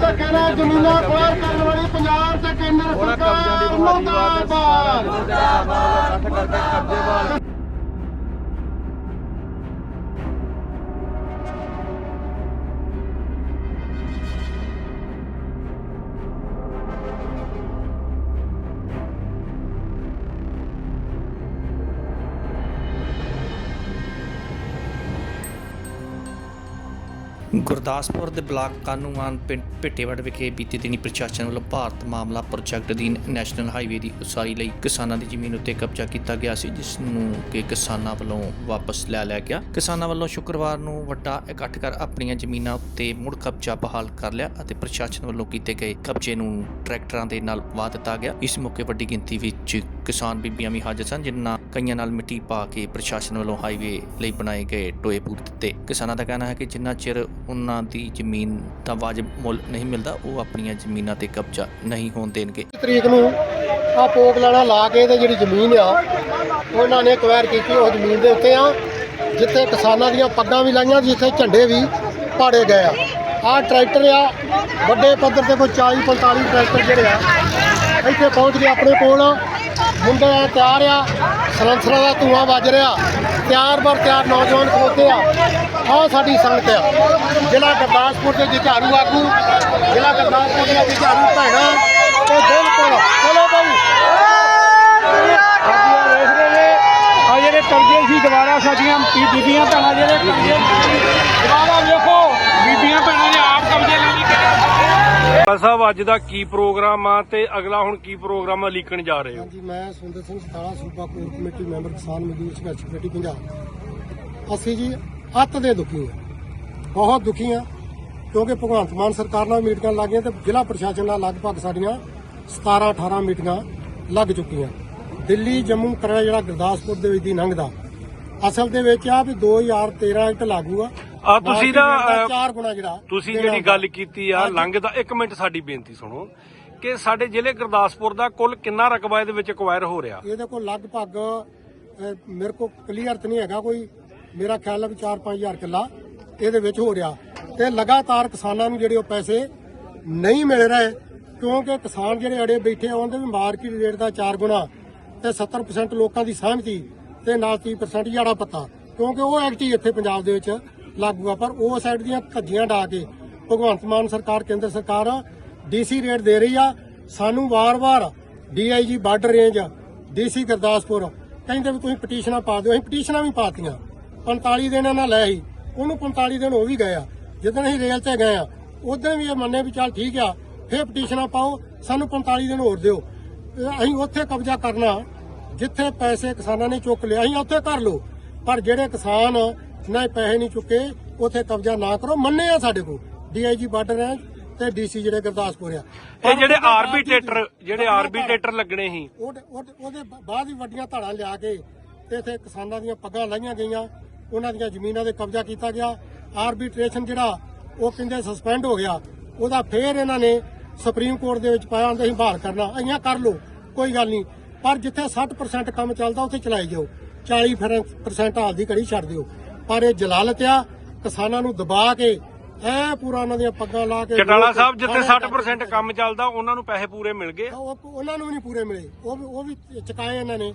ਧੱਕੇ ਨਾਲ ਜ਼ਮੀਨਾਂ ਬਾਹਰ ਕਰਨ ਵਾਲੀ ਪੰਜਾਬ ਤੇ ਕੇਂਦਰ ਸਰਕਾਰ ਸਾਰਾ ਮੁਰਦਾਬਾਦ। ਗੁਰਦਾਸਪੁਰ ਦੇ ਬਲਾਕ ਕਾਨੂੰਵਾਨ ਪਿੰਡ ਭਿੱਟੇਵੜ ਵਿਖੇ ਬੀਤੇ ਦਿਨੀ ਪ੍ਰਸ਼ਾਸਨ ਵੱਲੋਂ ਭਾਰਤ ਮਾਮਲਾ ਪ੍ਰੋਜੈਕਟ ਅਧੀਨ ਨੈਸ਼ਨਲ ਹਾਈਵੇ ਦੀ ਉਸਾਰੀ ਲਈ ਕਿਸਾਨਾਂ ਦੀ ਜ਼ਮੀਨ ਉੱਤੇ ਕਬਜ਼ਾ ਕੀਤਾ ਗਿਆ ਸੀ, ਜਿਸ ਨੂੰ ਕਿ ਕਿਸਾਨਾਂ ਵੱਲੋਂ ਵਾਪਸ ਲੈ ਲਿਆ ਗਿਆ। ਕਿਸਾਨਾਂ ਵੱਲੋਂ ਸ਼ੁੱਕਰਵਾਰ ਨੂੰ ਵੱਡਾ ਇਕੱਠ ਕਰ ਆਪਣੀਆਂ ਜ਼ਮੀਨਾਂ ਉੱਤੇ ਮੁੜ ਕਬਜ਼ਾ ਬਹਾਲ ਕਰ ਲਿਆ ਅਤੇ ਪ੍ਰਸ਼ਾਸਨ ਵੱਲੋਂ ਕੀਤੇ ਗਏ ਕਬਜ਼ੇ ਨੂੰ ਟਰੈਕਟਰਾਂ ਦੇ ਨਾਲ ਵਾਹ ਦਿੱਤਾ ਗਿਆ। ਇਸ ਮੌਕੇ ਵੱਡੀ ਗਿਣਤੀ ਵਿੱਚ ਕਿਸਾਨ ਬੀਬੀਆਂ ਵੀ ਹਾਜ਼ਰ ਸਨ, ਜਿਨ੍ਹਾਂ ਕਈਆਂ ਨਾਲ ਮਿੱਟੀ ਪਾ ਕੇ ਪ੍ਰਸ਼ਾਸਨ ਵੱਲੋਂ ਹਾਈਵੇ ਲਈ ਬਣਾਏ ਗਏ ਟੋਏ ਪੂਰ ਦਿੱਤੇ। ਕਿਸਾਨਾਂ ਦਾ ਕਹਿਣਾ ਹੈ ਕਿ ਜਿੰਨਾ ਚਿਰ ਉਹਨਾਂ ਦੀ ਜ਼ਮੀਨ ਦਾ ਵਾਜਬ ਮੁੱਲ ਨਹੀਂ ਮਿਲਦਾ, ਉਹ ਆਪਣੀਆਂ ਜ਼ਮੀਨਾਂ ਤੇ ਕਬਜ਼ਾ ਨਹੀਂ ਹੋਣ ਦੇਣਗੇ। ਤਰੀਕ ਨੂੰ ਆ ਪੋਕ ਲਾਣਾ ਲਾ ਕੇ ਤੇ ਜਿਹੜੀ ਜ਼ਮੀਨ ਆ, ਉਹਨਾਂ ਨੇ ਅਕਵਾਇਰ ਕੀਤੀ, ਉਹ ਜ਼ਮੀਨ ਦੇ ਉੱਤੇ ਆ, ਜਿੱਥੇ ਕਿਸਾਨਾਂ ਦੀਆਂ ਪੱਗਾਂ ਵੀ ਲਾਈਆਂ ਜਿੱਥੇ ਝੰਡੇ ਵੀ ਪਾੜੇ ਗਏ ਆ। ਆ ਟਰੈਕਟਰ ਆ, ਵੱਡੇ ਪੱਧਰ ਤੇ ਕੋਈ 40 45 ਟਰੈਕਟਰ ਜਿਹੜੇ ਆ, ਇੱਥੇ ਪਹੁੰਚ ਗਏ ਆਪਣੇ ਕੋਲ ਮੁੰਡੇ ਆ ਤਿਆਰ ਆ, ਸਲੰਸਰਾਂ ਦਾ ਧੂਆਂ ਵੱਜ ਰਿਹਾ। ਤਿਆਰ ਬਰ ਤਿਆਰ ਨੌਜਵਾਨ ਖਲੋਤੇ ਆ। ਆਹ ਸਾਡੀ ਸੰਗਤ ਆ। ਜ਼ਿਲ੍ਹਾ ਗੁਰਦਾਸਪੁਰ ਦੇ ਜੁਝਾਰੂ ਆਗੂ, ਜ਼ਿਲ੍ਹਾ ਗੁਰਦਾਸਪੁਰ ਦੀਆਂ ਜੁਝਾਰੂ ਭੈਣਾਂ, ਤੇ ਬਿਲਕੁਲ, ਚਲੋ ਬਾਈ। ਆ ਜਿਹੜੇ ਕਰਜ਼ੇ ਸੀ ਦੁਬਾਰਾ ਸਾਡੀਆਂ ਬੀ- ਬੀਬੀਆਂ ਭੈਣਾਂ ਜਿਹੜੇ ਕਰਜ਼ੇ ਦੁਬਾਰਾ ਵੇਖੋ, ਬੀਬੀਆਂ ਭੈਣਾਂ ਨੇ ਆਪ ਕਬਜ਼ੇ ਲੈ ਲਈ ਬਾਬਾ ਸਾਹਿਬ, ਅੱਜ ਦਾ ਕੀ ਪ੍ਰੋਗਰਾਮ ਆ ਤੇ ਅਗਲਾ ਹੁਣ ਕੀ ਪ੍ਰੋਗਰਾਮ ਆ ਲੀਕਣ ਜਾ ਰਹੇ ਹੋ? ਹਾਂਜੀ, ਮੈਂ ਸੁੰਦਰ ਸਿੰਘ ਸਤਾਲਾ ਸੂਬਾ ਕੋਰ ਕਮੇਟੀ ਮੈਂਬਰ ਕਿਸਾਨ ਮਜ਼ਦੂਰ ਸੰਘਰਸ਼ ਕਮੇਟੀ ਪੰਜਾਬ। ਅਸੀਂ ਜੀ ਅੱਤ ਦੇ ਦੁਖੀ ਹਾਂ। ਬਹੁਤ ਦੁਖੀ ਹਾਂ, ਕਿਉਂਕਿ ਭਗਵੰਤ ਮਾਨ ਸਰਕਾਰ ਨਾਲ ਮੀਟਿੰਗਾਂ ਲੱਗੀਆਂ ਤੇ ਜ਼ਿਲ੍ਹਾ ਪ੍ਰਸ਼ਾਸਨ ਨਾਲ ਲਗਭਗ ਸਾਡੀਆਂ 17 18 ਮੀਟਿੰਗਾਂ ਲੱਗ ਚੁੱਕੀਆਂ। ਦਿੱਲੀ, ਜੰਮੂ ਕਰਿਆ ਜਿਹੜਾ ਗੁਰਦਾਸਪੁਰ ਦੇ ਵਿੱਚ ਦੀ ਲੰਘਦਾ ਅਸਲ ਦੇ ਵਿੱਚ ਆ ਵੀ 2013 ਐਕਟ ਲਾਗੂ ਆ। ਆ ਤੁਸੀਂ ਅਹ, ਚਾਰ ਗੁਣਾ ਜਿਹੜਾ ਤੁਸੀਂ ਜਿਹੜੀ। ਗੱਲ ਕੀਤੀ ਆ ਲੰਘਦਾ ਇੱਕ ਮਿੰਟ ਸਾਡੀ ਬੇਨਤੀ ਸੁਣੋ ਕਿ ਸਾਡੇ ਜ਼ਿਲ੍ਹੇ ਗੁਰਦਾਸਪੁਰ ਦਾ ਕੁੱਲ ਕਿੰਨਾ ਰਕਬਾ ਇਹਦੇ ਵਿੱਚ ਅਕਵਾਇਰ ਹੋ ਰਿਹਾ? ਇਹਦੇ ਕੋਲ ਲਗਭਗ ਮੇਰੇ ਕੋਲ ਕਲੀਅਰ ਤਾਂ ਨਹੀਂ ਹੈਗਾ ਕੋਈ। ਮੇਰਾ ਖਿਆਲ ਹੈ ਵੀ 4-5000 ਕਿੱਲਾ ਇਹਦੇ ਵਿੱਚ ਹੋ ਰਿਹਾ। ਤੇ ਲਗਾਤਾਰ ਕਿਸਾਨਾਂ ਨੂੰ ਜਿਹੜੇ ਉਹ ਪੈਸੇ ਨਹੀਂ ਮਿਲ ਰਹੇ ਕਿਉਂਕਿ ਕਿਸਾਨ ਜਿਹੜੇ ਅੜੇ ਬੈਠੇ ਆ ਉਹਦੇ ਵੀ ਮਾਰਕੀਟ ਰੇਟ ਦਾ 4 ਗੁਣਾ ਤੇ 70% ਲੋਕਾਂ ਦੀ ਸਹਿਮਤੀ ਤੇ ਨਾਲ 30% ਜਾੜਾ ਪੱਤਾ। ਕਿਉਂਕਿ ਉਹ ਐਕਟ ਇੱਥੇ ਪੰਜਾਬ ਦੇ ਵਿੱਚ ਲਾਗੂ ਆ, ਪਰ ਉਹ ਸਾਈਡ ਦੀਆਂ ਧੱਜੀਆਂ ਡਾ ਕੇ ਭਗਵੰਤ ਮਾਨ ਸਰਕਾਰ, ਕੇਂਦਰ ਸਰਕਾਰ ਡੀਸੀ ਰੇਟ ਦੇ ਰਹੀ ਆ। ਸਾਨੂੰ ਵਾਰ-ਵਾਰ DIG border range DC Gurdaspur. ਕਹਿੰਦੇ ਵੀ ਤੁਸੀਂ ਪਟੀਸ਼ਨਾਂ ਪਾ ਦਿਓ। ਅਸੀਂ ਪਟੀਸ਼ਨਾਂ ਵੀ ਪਾਤੀਆਂ। 45 ਦਿਨ ਇਹਨਾਂ ਲੈ ਸੀ ਉਹਨੂੰ 45 ਦਿਨ ਉਹ ਵੀ ਗਏ ਆ। ਜਦੋਂ ਅਸੀਂ ਰੇਲ ਤੇ ਗਏ ਆ, ਉਦੋਂ ਵੀ ਇਹ ਮੰਨੇ ਵੀ ਚੱਲ ਠੀਕ ਆ। ਫੇਰ ਪਟੀਸ਼ਨਾਂ ਪਾਓ। ਸਾਨੂੰ 45 ਦਿਨ ਹੋਰ ਦਿਓ। ਅਸੀਂ ਉੱਥੇ ਕਬਜ਼ਾ ਕਰਨਾ। ਜਿੱਥੇ ਪੈਸੇ ਕਿਸਾਨਾਂ ਨੇ ਚੁੱਕ ਲਿਆ ਅਸੀਂ ਉੱਥੇ ਕਰ ਲਓ। ਪਰ ਜਿਹੜੇ ਕਿਸਾਨ ਨੇ ਪੈਸੇ ਨਹੀਂ ਚੁੱਕੇ ਉੱਥੇ ਕਬਜ਼ਾ ਨਾ ਕਰੋ ਮੰਨੇ ਆ ਸਾਡੇ ਕੋਲ। ਡੀਆਈਜੀ ਬਾਰਡਰ ਰੇਂਜ ਤੇ ਡੀਸੀ ਜਿਹੜੇ ਗੁਰਦਾਸਪੁਰ ਆ। ਇਹ ਜਿਹੜੇ ਆਰਬੀਟੇਟਰ ਜਿਹੜੇ ਆਰਬੀਟੇਟਰ ਲੱਗਣੇ ਸੀ। ਉਹਦੇ ਬਾਅਦ ਹੀ ਵੱਡੀਆਂ ਧਾੜਾਂ ਲਿਆ ਕੇ ਤੇ ਇੱਥੇ ਕਿਸਾਨਾਂ ਦੀਆਂ ਪੱਗਾਂ ਲਾਈਆਂ ਗਈਆਂ। ਉਹਨਾਂ ਦੀਆਂ ਜ਼ਮੀਨਾਂ ਤੇ ਕਬਜ਼ਾ ਕੀਤਾ ਗਿਆ। ਆਰਬਿਟ੍ਰੇਸ਼ਨ ਜਿਹੜਾ ਉਹ ਕਹਿੰਦੇ ਸਸਪੈਂਡ ਹੋ ਗਿਆ। ਉਹਦਾ ਫੇਰ ਇਹਨਾਂ ਨੇ ਸੁਪਰੀਮ ਕੋਰਟ ਦੇ ਵਿੱਚ ਪਾਇਆ ਹੁੰਦਾ ਅਸੀਂ ਬਹਾਲ ਕਰਨਾ। ਅਈਆਂ ਕਰ ਲਓ ਕੋਈ ਗੱਲ ਨਹੀਂ। ਪਰ ਜਿੱਥੇ 60% ਕੰਮ ਚੱਲਦਾ ਉੱਥੇ ਚਲਾਈ ਜਾਓ। 40% ਹਾਲ ਦੀ ਘੜੀ ਛੱਡ ਦਿਓ। ਪਰ ਇਹ ਜਲਾਲਤ ਆ ਕਿਸਾਨਾਂ ਨੂੰ ਦਬਾ ਕੇ ਐ ਪੂਰਾ ਉਹਨਾਂ ਦੀਆਂ ਪੱਗਾਂ ਲਾ ਕੇ ਚਟਾਲਾ ਸਾਹਿਬ ਜਿੱਥੇ ਖਾਣਾ 60% ਕੰਮ ਚੱਲਦਾ ਉਹਨਾਂ ਨੂੰ ਪੈਸੇ ਪੂਰੇ ਮਿਲ ਗਏ? ਉਹ ਉਹਨਾਂ ਨੂੰ ਵੀ ਨਹੀਂ ਪੂਰੇ ਮਿਲੇ। ਉਹ ਵੀ ਉਹ ਵੀ ਚੁਕਾਏ ਇਹਨਾਂ ਨੇ।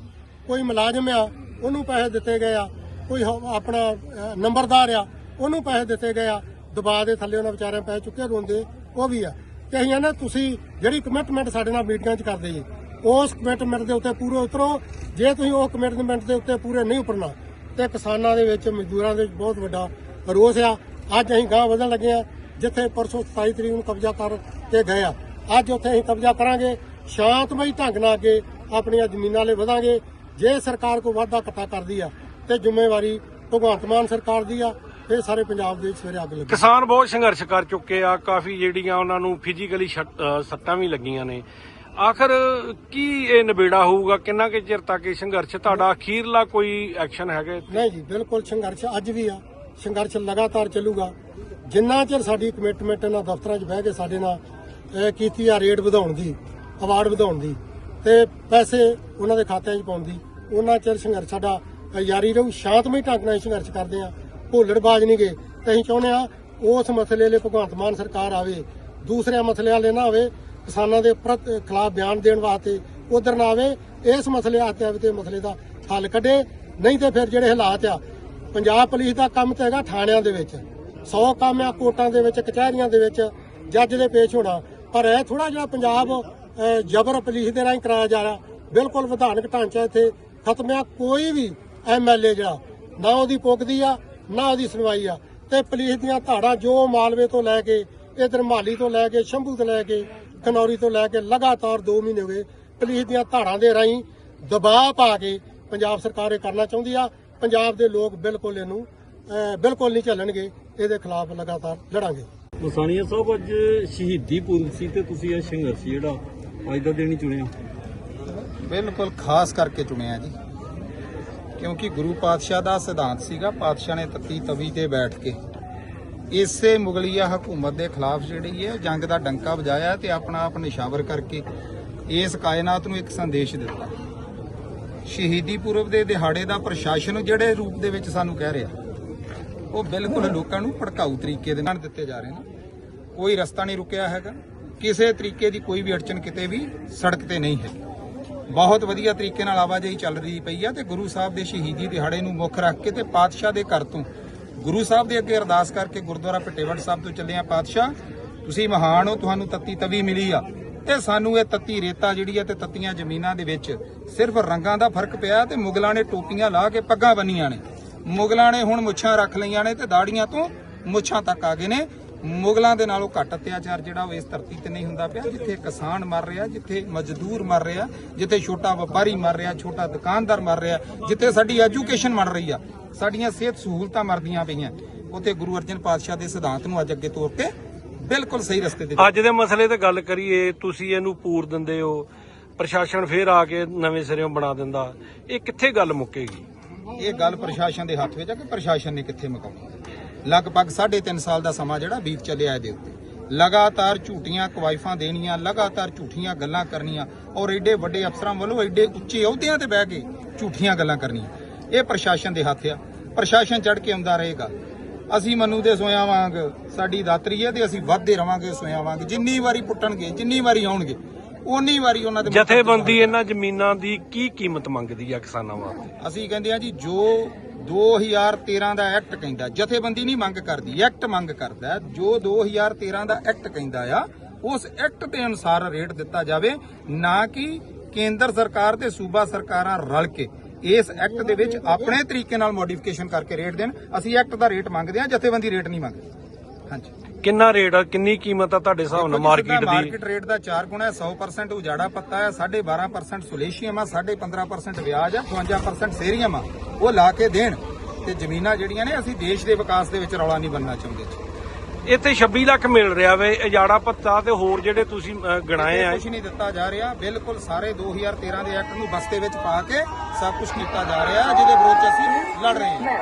ਕੋਈ ਮੁਲਾਜ਼ਮ ਆ ਉਹਨੂੰ ਪੈਸੇ ਦਿੱਤੇ ਗਏ ਆ। ਕੋਈ ਆਪਣਾ ਨੰਬਰਦਾਰ ਆ ਉਹਨੂੰ ਪੈਸੇ ਦਿੱਤੇ ਗਏ ਆ। ਦਬਾਅ ਦੇ ਥੱਲੇ ਉਹਨਾਂ ਵਿਚਾਰਿਆਂ ਪੈਸੇ ਚੁੱਕੇ ਰੋਂਦੇ ਉਹ ਵੀ ਆ। ਤੇ ਅਸੀਂ ਨਾ ਤੁਸੀਂ ਜਿਹੜੀ ਕਮਿਟਮੈਂਟ ਸਾਡੇ ਨਾਲ ਮੀਟਿੰਗਾਂ 'ਚ ਕਰਦੇ ਜੀ ਉਸ ਕਮਿਟਮੈਂਟ ਦੇ ਉੱਤੇ ਪੂਰੇ ਉਤਰੋ। ਜੇ ਤੁਸੀਂ ਉਹ ਕਮਿਟਮੈਂਟ ਦੇ ਉੱਤੇ ਪੂਰੇ ਨਹੀਂ ਉਤਰਨਾ ਤੇ ਕਿਸਾਨਾਂ ਦੇ ਵਿੱਚ, ਮਜ਼ਦੂਰਾਂ ਦੇ ਵਿੱਚ ਬਹੁਤ ਵੱਡਾ ਰੋਸ ਆ। ਅੱਜ ਅਸੀਂ ਗਾਂ ਵਧਣ ਲੱਗੇ ਆ, ਜਿੱਥੇ ਪਰਸੋਂ 27 ਤਰੀਕ ਨੂੰ ਕਬਜ਼ਾ ਕਰ ਕੇ ਗਏ ਆ। ਅੱਜ ਉੱਥੇ ਅਸੀਂ ਕਬਜ਼ਾ ਕਰਾਂਗੇ, ਸ਼ਾਂਤਮਈ ਢੰਗ ਨਾਲ ਅੱਗੇ ਆਪਣੀਆਂ ਜ਼ਮੀਨਾਂ ਲਈ ਵਧਾਂਗੇ। ਜੇ ਸਰਕਾਰ ਕੋਈ ਵਾਧਾ ਘਟਾ ਕਰਦੀ ਆ, ਤੇ ਜ਼ਿੰਮੇਵਾਰੀ ਭਗਵੰਤ ਮਾਨ ਸਰਕਾਰ ਦੀ ਆ ਇਹ ਸਾਰੇ ਪੰਜਾਬ ਦੇ ਸਵੇਰੇ ਅੱਗ ਲੱਗੀ। ਕਿਸਾਨ ਬਹੁਤ ਸੰਘਰਸ਼ ਕਰ ਚੁੱਕੇ ਆ। ਕਾਫੀ ਜਿਹੜੀਆਂ ਉਹਨਾਂ ਨੂੰ ਫਿਜ਼ੀਕਲੀ ਸੱਟਾਂ ਵੀ ਲੱਗੀਆਂ ਨੇ। ਆਖਰ ਕੀ ਇਹ ਨਿਬੇੜਾ ਹੋਊਗਾ? ਕਿੰਨਾ ਕੁ ਚਿਰ ਤੱਕ ਇਹ ਸੰਘਰਸ਼? ਤੁਹਾਡਾ ਅਖੀਰਲਾ ਕੋਈ ਐਕਸ਼ਨ ਹੈਗਾ ਨਹੀਂ ਜੀ, ਬਿਲਕੁਲ ਸੰਘਰਸ਼ ਅੱਜ ਵੀ ਆ। ਸੰਘਰਸ਼ ਲਗਾਤਾਰ ਚੱਲੂਗਾ। ਜਿੰਨਾ ਚਿਰ ਸਾਡੀ ਕਮਿਟਮੈਂਟ ਇਹਨਾਂ ਦਫ਼ਤਰਾਂ 'ਚ ਬਹਿ ਕੇ ਸਾਡੇ ਨਾਲ ਕੀਤੀ ਆ ਰੇਟ ਵਧਾਉਣ ਦੀ ਅਵਾਰਡ ਵਧਾਉਣ ਦੀ, ਤੇ ਪੈਸੇ ਉਹਨਾਂ ਦੇ ਖਾਤਿਆਂ 'ਚ ਪਾਉਣ ਦੀ, ਉਹਨਾਂ ਚਿਰ ਸੰਘਰਸ਼ ਸਾਡਾ ਜਾਰੀ ਰਹੂ। ਸ਼ਾਂਤਮਈ ਢੰਗ ਨਾਲ ਸੰਘਰਸ਼ ਕਰਦੇ ਆ। ਭੁੱਲੜਬਾਜ਼ ਨਹੀਂ ਗਏ ਤੇ ਅਸੀਂ ਚਾਹੁੰਦੇ ਆ, ਉਸ ਮਸਲੇ ਲਈ ਭਗਵੰਤ ਮਾਨ ਸਰਕਾਰ ਆਵੇ ਦੂਸਰੇ ਮਸਲਿਆਂ ਲਈ ਨਾ ਆਵੇ ਕਿਸਾਨਾਂ ਦੇ ਪ੍ਰਤ ਖਿਲਾਫ ਬਿਆਨ ਦੇਣ ਵਾਸਤੇ ਉਧਰ ਨਾ ਆਵੇ, ਇਸ ਮਸਲੇ ਆਤੇ ਤੇ ਮਸਲੇ ਦਾ ਹੱਲ ਕੱਢੇ, ਨਹੀਂ ਤੇ ਫਿਰ ਜਿਹੜੇ ਹਾਲਾਤ ਆ, ਪੰਜਾਬ ਪੁਲਿਸ ਦਾ ਕੰਮ ਤਾਂ ਹੈਗਾ ਥਾਣਿਆਂ ਦੇ ਵਿੱਚ 100 ਕੰਮ ਆ ਕੋਰਟਾਂ ਦੇ ਵਿੱਚ, ਕਚਹਿਰੀਆਂ ਦੇ ਵਿੱਚ, ਜੱਜ ਦੇ ਪੇਸ਼ ਹੋਣਾ, ਪਰ ਇਹ ਥੋੜਾ ਜਿਹੜਾ ਪੰਜਾਬ ਜਬਰ ਪੁਲਿਸ ਦੇ ਰਾਹੀਂ ਕਰਾਇਆ ਜਾ ਰਿਹਾ, ਬਿਲਕੁਲ ਵਿਧਾਨਕ ਢਾਂਚਾ ਇੱਥੇ ਖਤਮ ਆ, ਕੋਈ ਵੀ ਐਮਐਲਏ ਜਿਹੜਾ, ਨਾ ਉਹਦੀ ਪੁੱਗਦੀ ਆ, ਨਾ ਉਹਦੀ ਸੁਣਵਾਈ ਆ, ਤੇ ਪੁਲਿਸ ਦੀਆਂ ਧਾੜਾਂ ਜੋ ਮਾਲਵੇ ਤੋਂ ਲੈ ਕੇ, ਇਧਰ ਮਾਲੀ ਤੋਂ ਲੈ ਕੇ, ਸ਼ੰਭੂ ਤੋਂ ਲੈ ਕੇ ਖਨੌਰੀ ਤੋਂ ਲੈ ਕੇ ਲਗਾਤਾਰ 2 ਮਹੀਨੇ ਹੋ ਗਏ ਪੁਲਿਸ ਦੀਆਂ ਧਾੜਾਂ ਦੇ ਰਾਹੀਂ ਦਬਾਅ ਪਾ ਕੇ ਪੰਜਾਬ ਸਰਕਾਰ ਇਹ ਕਰਨਾ ਚਾਹੁੰਦੀ ਆ। ਪੰਜਾਬ ਦੇ ਲੋਕ ਬਿਲਕੁਲ ਇਹਨੂੰ ਬਿਲਕੁਲ ਨਹੀਂ ਚੱਲਣਗੇ ਇਹਦੇ ਖਿਲਾਫ ਲਗਾਤਾਰ ਲੜਾਂਗੇ। ਮਸਾਨੀਆ ਸਾਹਿਬ ਅੱਜ ਸ਼ਹੀਦੀ ਪੁਰਬ ਸੀ ਤੇ ਤੁਸੀਂ ਇਹ ਸੰਘਰਸ਼ ਜਿਹੜਾ ਅੱਜ ਦਾ ਦਿਨ ਹੀ ਚੁਣਿਆ। ਬਿਲਕੁਲ ਖਾਸ ਕਰਕੇ ਚੁਣਿਆ ਜੀ। ਕਿਉਂਕਿ ਗੁਰੂ ਪਾਤਸ਼ਾਹ ਦਾ ਸਿਧਾਂਤ ਸੀਗਾ ਪਾਤਸ਼ਾਹ ਨੇ ਤੱਤੀ ਤਵੀ ਤੇ ਬੈਠ ਕੇ ਇਸੇ ਮੁਗਲੀਆ ਹਕੂਮਤ ਦੇ ਖਿਲਾਫ ਜਿਹੜੀ ਹੈ ਜੰਗ ਦਾ ਡੰਕਾ ਵਜਾਇਆ ਤੇ ਆਪਣਾ ਆਪ ਨਿਸ਼ਾਵਰ ਕਰਕੇ ਇਸ ਕਾਇਨਾਤ ਨੂੰ ਇੱਕ ਸੰਦੇਸ਼ ਦਿੱਤਾ। ਸ਼ਹੀਦੀ ਪੁਰਬ ਦੇ ਦਿਹਾੜੇ ਦਾ ਪ੍ਰਸ਼ਾਸਨ ਜਿਹੜੇ ਰੂਪ ਦੇ ਵਿੱਚ ਸਾਨੂੰ ਕਹਿ ਰਿਹਾ, ਉਹ ਬਿਲਕੁਲ ਲੋਕਾਂ ਨੂੰ ਭੜਕਾਊ ਤਰੀਕੇ ਦੇ ਨਾਲ ਦਿੱਤੇ ਜਾ ਰਹੇ ਨੇ। ਕੋਈ ਰਸਤਾ ਨਹੀਂ ਰੁਕਿਆ ਹੈਗਾ, ਕਿਸੇ ਤਰੀਕੇ ਦੀ ਕੋਈ ਵੀ ਅੜਚਨ ਕਿਤੇ ਵੀ ਸੜਕ ਤੇ ਨਹੀਂ ਹੈ। ਬਹੁਤ ਵਧੀਆ ਤਰੀਕੇ ਨਾਲ ਆਵਾਜਾਈ ਚੱਲ ਰਹੀ ਪਈ ਆ ਤੇ ਗੁਰੂ ਸਾਹਿਬ ਦੇ ਸ਼ਹੀਦੀ ਦਿਹਾੜੇ ਨੂੰ ਮੁੱਖ ਰੱਖ ਕੇ ਤੇ ਪਾਤਸ਼ਾਹ ਦੇ ਘਰ ਤੋਂ ਗੁਰੂ ਸਾਹਿਬ ਦੇ ਅੱਗੇ ਅਰਦਾਸ ਕਰਕੇ ਗੁਰਦੁਆਰਾ ਪਟੇਵੜ ਸਾਹਿਬ ਤੋਂ ਚੱਲੇ ਆ ਪਾਤਸ਼ਾਹ। ਤੁਸੀਂ ਮਹਾਨ ਹੋ, ਤੁਹਾਨੂੰ ਤੱਤੀ ਤਵੀ ਮਿਲੀ ਆ। ਤੇ ਸਾਨੂੰ ਇਹ ਤੱਤੀ ਰੇਤਾ ਜਿਹੜੀ ਆ ਤੇ ਤੱਤੀਆਂ ਜ਼ਮੀਨਾਂ ਦੇ ਵਿੱਚ ਸਿਰਫ ਰੰਗਾਂ ਦਾ ਫ਼ਰਕ ਪਿਆ ਤੇ ਮੁਗਲਾਂ ਨੇ ਟੋਪੀਆਂ ਲਾ ਕੇ ਪੱਗਾਂ ਬੰਨੀਆਂ ਨੇ। ਮੁਗਲਾਂ ਨੇ ਹੁਣ ਮੁੱਛਾਂ ਰੱਖ ਲਈਆਂ ਨੇ ਤੇ ਦਾੜੀਆਂ ਤੋਂ ਮੁੱਛਾਂ ਤੱਕ ਆ ਗਏ ਨੇ। ਮੁਗਲਾਂ ਦੇ ਨਾਲੋਂ ਘੱਟ ਅਤਿਆਚਾਰ ਜਿਹੜਾ ਉਹ ਇਸ ਧਰਤੀ ਤੇ ਨਹੀਂ ਹੁੰਦਾ ਪਿਆ ਜਿੱਥੇ ਕਿਸਾਨ ਮਰ ਰਿਹਾ ਜਿੱਥੇ ਮਜ਼ਦੂਰ ਮਰ ਰਿਹਾ ਜਿੱਥੇ ਛੋਟਾ ਵਪਾਰੀ ਮਰ ਰਿਹਾ ਛੋਟਾ ਦੁਕਾਨਦਾਰ ਮਰ ਰਿਹਾ ਜਿੱਥੇ ਸਾਡੀ ਐਜੂਕੇਸ਼ਨ ਮਰ ਰਹੀ ਆ ਸਾਡੀਆਂ ਸਿਹਤ ਸਹੂਲਤਾਂ ਮਰਦੀਆਂ ਪਈਆਂ। ਉੱਥੇ ਗੁਰੂ ਅਰਜਨ ਪਾਤਸ਼ਾਹ ਦੇ ਸਿਧਾਂਤ ਨੂੰ ਅੱਜ ਅੱਗੇ ਤੋਰ ਕੇ ਬਿਲਕੁਲ ਸਹੀ ਰਸਤੇ ਤੇ ਅੱਜ ਦੇ ਮਸਲੇ ਤੇ ਗੱਲ ਕਰੀਏ ਤੁਸੀਂ ਇਹਨੂੰ ਪੂਰ ਦਿੰਦੇ ਹੋ ਪ੍ਰਸ਼ਾਸਨ ਫੇਰ ਆ ਕੇ ਨਵੇਂ ਸਿਰਿਓਂ ਬਣਾ ਦਿੰਦਾ। ਇਹ ਕਿੱਥੇ ਗੱਲ ਮੁੱਕੇਗੀ? ਇਹ ਗੱਲ ਪ੍ਰਸ਼ਾਸਨ ਦੇ ਹੱਥ ਵਿੱਚ ਆ ਕਿ ਪ੍ਰਸ਼ਾਸਨ ਨੇ ਕਿੱਥੇ ਮੁਕਾਉਣੀ ਲਗਭਗ 3.5 ਸਾਲ ਦਾ ਸਮਾਂ ਜਿਹੜਾ ਬੀਤ ਚੱਲਿਆ ਇਹਦੇ ਉੱਤੇ। ਲਗਾਤਾਰ ਝੂਠੀਆਂ ਕਵਾਇਫਾਂ ਦੇਣੀਆਂ ਲਗਾਤਾਰ ਝੂਠੀਆਂ ਗੱਲਾਂ ਕਰਨੀਆਂ ਔਰ ਐਡੇ ਵੱਡੇ ਅਫਸਰਾਂ ਵੱਲੋਂ ਐਡੇ ਉੱਚੇ ਅਹੁਦਿਆਂ ਤੇ ਬਹਿ ਕੇ ਝੂਠੀਆਂ ਗੱਲਾਂ ਕਰਨੀਆਂ। ਇਹ ਪ੍ਰਸ਼ਾਸਨ ਦੇ ਹੱਥ ਆ। ਪ੍ਰਸ਼ਾਸਨ ਚੜ ਕੇ ਆਉਂਦਾ ਰਹੇਗਾ। ਅਸੀਂ ਮਨੂ ਦੇ ਸੋਇਆ ਵਾਂਗ ਸਾਡੀ ਦਾਤਰੀ ਹੈ ਤੇ ਅਸੀਂ ਵੱਧਦੇ ਰਵਾਂਗੇ ਸੋਇਆ ਵਾਂਗ। ਜਿੰਨੀ ਵਾਰੀ ਪੁੱਟਣਗੇ ਜਿੰਨੀ ਵਾਰੀ ਆਉਣਗੇ ਉਨੀ ਵਾਰੀ ਉਹਨਾਂ ਦੇ ਜਥੇਬੰਦੀ ਇਹਨਾਂ ਜ਼ਮੀਨਾਂ ਦੀ ਕੀ ਕੀਮਤ ਮੰਗਦੀ ਆ ਕਿਸਾਨਾਂ ਵਾਸਤੇ? ਅਸੀਂ ਕਹਿੰਦੇ ਆ ਜੀ ਜੋ 2013 ਦਾ ਐਕਟ ਕਹਿੰਦਾ, ਜਥੇਬੰਦੀ ਨਹੀਂ ਮੰਗ ਕਰਦੀ, ਐਕਟ ਮੰਗ ਕਰਦਾ ਹੈ। ਜੋ 2013 ਦਾ ਐਕਟ ਕਹਿੰਦਾ ਆ, ਉਸ ਐਕਟ ਦੇ ਅਨੁਸਾਰ ਰੇਟ ਦਿੱਤਾ ਜਾਵੇ, ਨਾ ਕਿ ਕੇਂਦਰ ਸਰਕਾਰ ਤੇ ਸੂਬਾ ਸਰਕਾਰਾਂ ਰਲ ਕੇ ਇਸ ਐਕਟ ਦੇ ਵਿੱਚ ਆਪਣੇ ਤਰੀਕੇ ਨਾਲ ਮੋਡੀਫਿਕੇਸ਼ਨ ਕਰਕੇ ਰੇਟ ਦੇਣ, ਅਸੀਂ ਐਕਟ ਦਾ ਰੇਟ ਮੰਗਦੇ ਹਾਂ, ਜਥੇਬੰਦੀ ਰੇਟ ਨਹੀਂ ਮੰਗਦੇ ਹਾਂਜੀ ਕਿੰਨਾ ਰੇਟ ਆ ਕਿੰਨੀ ਕੀਮਤ ਆ ਤੁਹਾਡੇ ਹਿਸਾਬ ਨਾਲ ਮਾਰਕੀਟ ਦੀ? ਮਾਰਕੀਟ ਰੇਟ ਦਾ 4 ਗੁਣਾ ਹੈ 100% ਉਜਾੜਾ ਪੱਤਾ ਹੈ 12.5% ਸੁਲੇਸ਼ੀਅਮ ਆ 15.5% ਵਿਆਜ ਆ 52% ਸੇਰੀਅਮ ਆ ਉਹ ਲਾ ਕੇ ਦੇਣ ਤੇ ਜ਼ਮੀਨਾਂ ਜਿਹੜੀਆਂ ਨੇ ਅਸੀਂ ਦੇਸ਼ ਦੇ ਵਿਕਾਸ ਦੇ ਵਿੱਚ ਰੌਲਾ ਨਹੀਂ ਬੰਨਣਾ ਚਾਹੁੰਦੇ। ਇੱਥੇ 26 ਲੱਖ ਮਿਲ ਰਿਹਾ ਵੇ ਇਜਾੜਾ ਭੱਤਾ ਤੇ ਹੋਰ ਜਿਹੜੇ ਤੁਸੀਂ ਗਿਣਾਏ ਆ। ਕੁਝ ਨਹੀਂ ਦਿੱਤਾ ਜਾ ਰਿਹਾ ਬਿਲਕੁਲ ਸਾਰੇ 2013 ਦੇ ਐਕਟ ਨੂੰ ਬਸਤੇ ਵਿੱਚ ਪਾ ਕੇ ਸਭ ਕੁਝ ਕੀਤਾ ਜਾ ਰਿਹਾ ਜਿਹਦੇ ਵਿਰੋਧ ਅਸੀਂ ਲੜ ਰਹੇ ਹਾਂ।